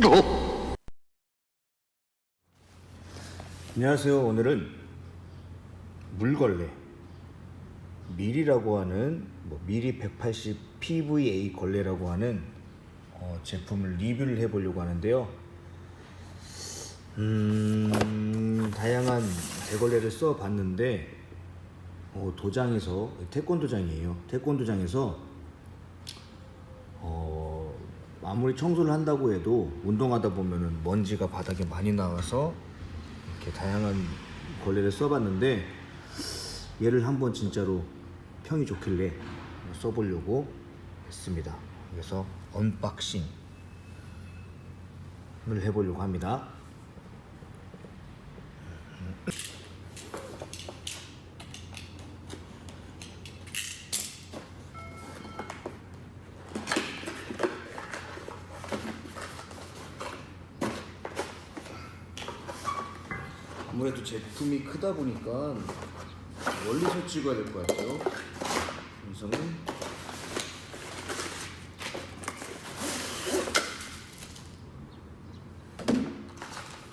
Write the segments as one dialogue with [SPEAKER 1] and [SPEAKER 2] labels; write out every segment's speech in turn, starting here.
[SPEAKER 1] 뭐? 안녕하세요. 오늘은 물걸레 미리라고 하는 뭐 미리 180 PVA 걸레라고 하는 어, 제품을 리뷰를 해보려고 하는데요. 음, 다양한 대걸레를 써봤는데 어, 도장에서 태권도장이에요. 태권도장에서 아무리 청소를 한다고 해도 운동하다 보면은 먼지가 바닥에 많이 나와서 이렇게 다양한 걸레를 써봤는데 얘를 한번 진짜로 평이 좋길래 써보려고 했습니다. 그래서 언박싱을 해보려고 합니다. 아무래도 제품이 크다 보니까 멀리서 찍어야 될 것 같아요. 우선은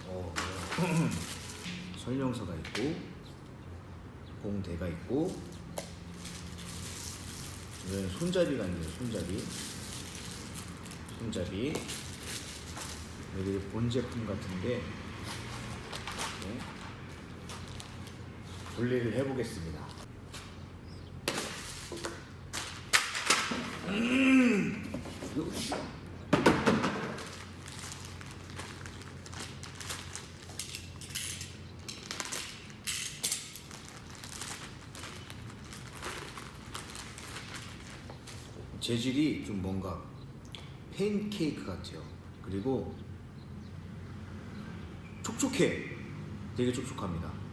[SPEAKER 1] 어, 설명서가 있고 공대가 있고 이건 손잡이가 있네요. 손잡이 손잡이 여기 본 제품 같은데 네. 분리를 해보겠습니다. 음. 재질이 좀 뭔가 팬케이크 같아요. 그리고 촉촉해. 되게 촉촉합니다.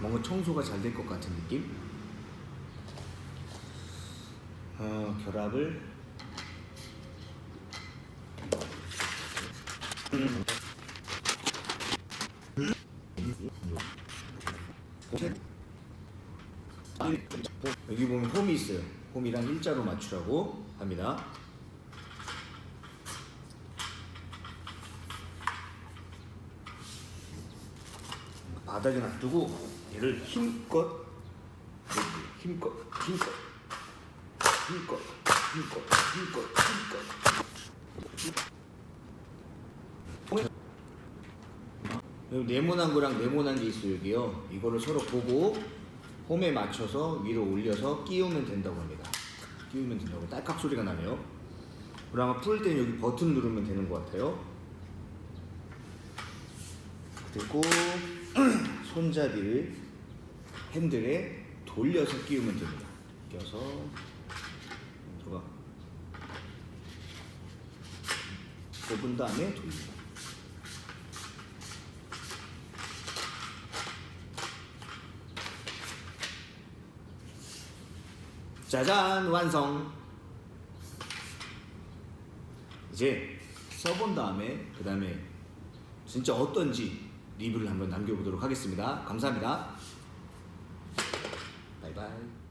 [SPEAKER 1] 뭔가 청소가 잘 될 것 같은 느낌? 어, 결합을 여기 보면 홈이 있어요. 홈이랑 일자로 맞추라고 합니다. 바닥에 놔두고 얘를 힘껏 힘껏 힘껏 힘껏 힘껏 힘껏 힘껏 여기 네모난 거랑 네모난 게 있어요 여기요. 이거를 서로 보고 홈에 맞춰서 위로 올려서 끼우면 된다고 합니다. 끼우면 된다고. 딸깍 소리가 나네요. 그리고 아마 풀 때는 여기 버튼 누르면 되는 것 같아요. 그리고 손잡이를 핸들에 돌려서 끼우면 됩니다. 껴서 들어가. 꼽은 다음에 돌리고. 짜잔 완성. 이제 써본 다음에 그 다음에 진짜 어떤지 리뷰를 한번 남겨보도록 하겠습니다. 감사합니다. 바이바이.